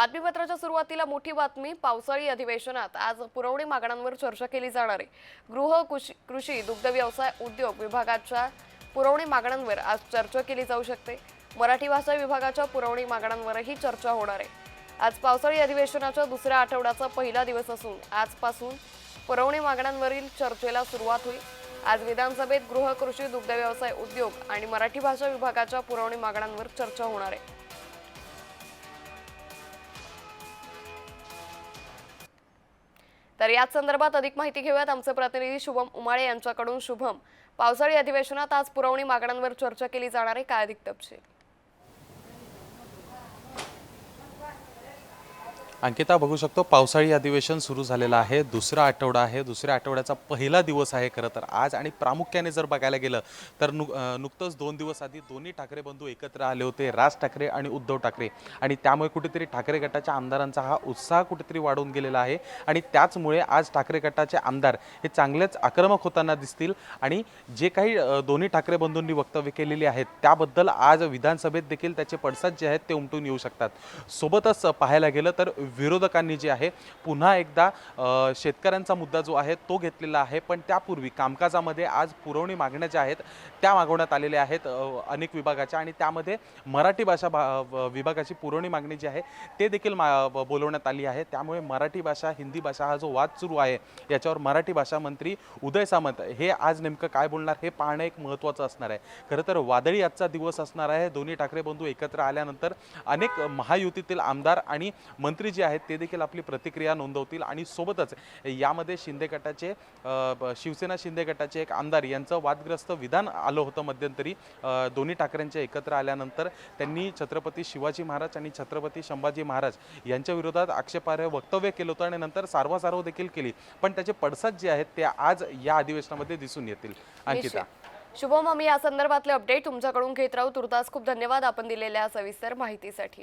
बातमीपत्राच्या सुरुवातीला मोठी बातमी पावसाळी अधिवेशनात. आज पुरवणी मागण्यांवर चर्चा केली जाणार आहे. गृह कृषी- दुग्ध व्यवसाय उद्योग विभागाच्या पुरवणी मागण्यांवर आज चर्चा केली जाऊ शकते. मराठी भाषा विभागाच्या पुरवणी मागण्यांवरही चर्चा होणार आहे. आज पावसाळी अधिवेशनाच्या दुसऱ्या आठवड्याचा पहिला दिवस असून आजपासून पुरवणी मागण्यांवरील चर्चेला सुरुवात होईल. आज विधानसभेत गृह कृषी दुग्ध व्यवसाय उद्योग आणि मराठी भाषा विभागाच्या पुरवणी मागण्यांवर चर्चा होणार आहे. तर याच संदर्भात अधिक माहिती घेऊयात आमचे प्रतिनिधी शुभम उमाळे यांच्याकडून. शुभम पावसाळी अधिवेशनात आज पुरवणी मागण्यांवर चर्चा केली जाणार आहे. काय अधिक तपशील? अंकिता बघू शकतो पावसाळी अधिवेशन सुरू झालेलं आहे. दुसरा आठवडा आहे. दुसऱ्या आठवड्याचा पहिला दिवस आहे खरं तर आज. आणि प्रामुख्याने जर बघायला गेलं तर नु नुकतंच दोन दिवस आधी दोन्ही ठाकरे बंधू एकत्र आले होते राज ठाकरे आणि उद्धव ठाकरे. आणि त्यामुळे कुठेतरी ठाकरे गटाच्या आमदारांचा हा उत्साह कुठेतरी वाढून गेलेला आहे. आणि त्याचमुळे आज ठाकरे गटाचे आमदार हे चांगलेच आक्रमक होताना दिसतील. आणि जे काही दोन्ही ठाकरे बंधूंनी वक्तव्य केलेली आहेत त्याबद्दल आज विधानसभेत देखील त्याचे पडसाद जे आहेत ते उमटून येऊ शकतात. सोबतच पाहायला गेलं तर विरोधकांनी जे आहे पुन्हा एकदा शेतकऱ्यांचा मुद्दा जो आहे तो घेतलेला आहे. पण त्यापूर्वी कामकाजामध्ये आज पुरवणी मागण्या ज्या आहेत त्या मागवण्यात आलेल्या आहेत अनेक विभागाच्या. आणि त्यामध्ये मराठी भाषा भा- विभागाची पुरवणी मागणी जी आहे ते देखील मा बोलवण्यात आली आहे. त्यामुळे मराठी भाषा हिंदी भाषा हा जो वाद सुरू आहे याच्यावर मराठी भाषा मंत्री उदय सामंत हे आज नेमकं काय बोलणार हे पाहणं एक महत्त्वाचं असणार आहे. खरं तर वादळी आजचा दिवस असणार आहे. दोन्ही ठाकरे बंधू एकत्र आल्यानंतर अनेक महायुतीतील आमदार आणि मंत्री जे आहेत ते देखील आपली प्रतिक्रिया नोंदवतील. आणि सोबतच यामध्ये शिंदे गटाचे शिवसेना शिंदे गटाचे एक आमदार यांचं वादग्रस्त विधान आलं होतं मध्यंतरी. दोन्ही ठाकरेंच्या एकत्र आल्यानंतर त्यांनी छत्रपती शिवाजी महाराज आणि छत्रपती संभाजी महाराज यांच्या विरोधात आक्षेपार्ह वक्तव्य केलं होतं आणि नंतर सार्वासार्व देखील केली. पण त्याचे पडसाद जे आहेत ते आज या अधिवेशनामध्ये दिसून येतील. अंकिता. शुभम आम्ही या संदर्भातले अपडेट तुमच्याकडून घेत राहू. तुर्तास खूप धन्यवाद आपण दिलेल्या सविस्तर माहितीसाठी.